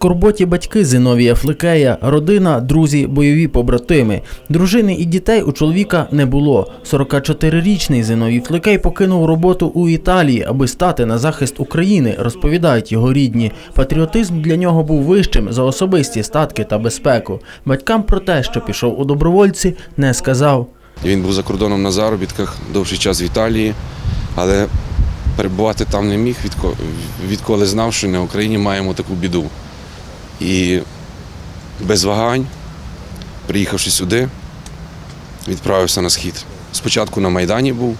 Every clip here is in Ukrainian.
скорботі батьки Зиновія Фликея, родина, друзі, бойові побратими. Дружини і дітей у чоловіка не було. 44-річний Зиновій Фликей покинув роботу у Італії, аби стати на захист України, розповідають його рідні. Патріотизм для нього був вищим за особисті статки та безпеку. Батькам про те, що пішов у добровольці, не сказав. Він був за кордоном на заробітках довший час в Італії, але перебувати там не міг, відко- відколи знав, що на Україні маємо таку біду. І без вагань, приїхавши сюди, відправився на схід. Спочатку на Майдані був,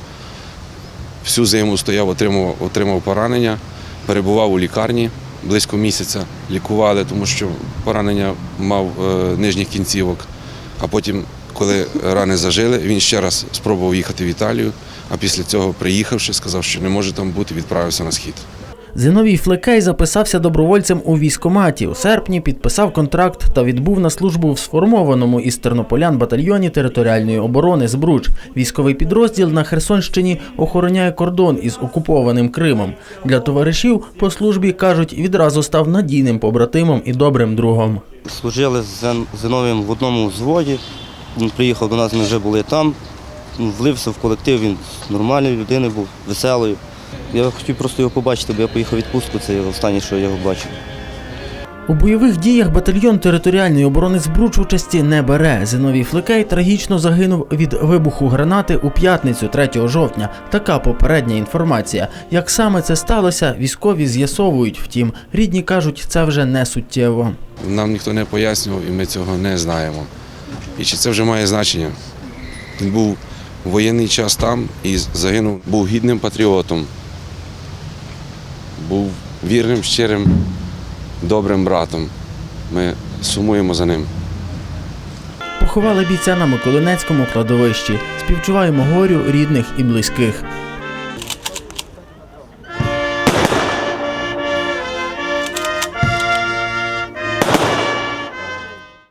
всю зиму стояв, отримав, отримав поранення, перебував у лікарні близько місяця, лікували, тому що поранення мав е, нижніх кінцівок. А потім, коли рани зажили, він ще раз спробував їхати в Італію, а після цього, приїхавши, сказав, що не може там бути, відправився на схід. Зиновій Флекей записався добровольцем у військкоматі. У серпні підписав контракт та відбув на службу в сформованому із тернополян батальйоні територіальної оборони Збруч. Військовий підрозділ на Херсонщині охороняє кордон із окупованим Кримом. Для товаришів по службі кажуть, відразу став надійним побратимом і добрим другом. Служили з Зиновієм в одному взводі. Він приїхав до нас, ми вже були там. Влився в колектив, він нормальною людиною був, веселою. Я хотів просто його побачити, бо я поїхав у відпустку, це останнє, що я його бачив. У бойових діях батальйон територіальної оборони Збруч участі не бере. Зиновій Флекей трагічно загинув від вибуху гранати у п'ятницю 3 жовтня. Така попередня інформація. Як саме це сталося, військові з'ясовують. Втім, рідні кажуть, це вже не суттєво. Нам ніхто не пояснював, і ми цього не знаємо. І чи це вже має значення? Він був воєнний час там і загинув, був гідним патріотом, був вірним, щирим, добрим братом. Ми сумуємо за ним. Поховали бійця на Миколинецькому кладовищі. Співчуваємо горю рідних і близьких.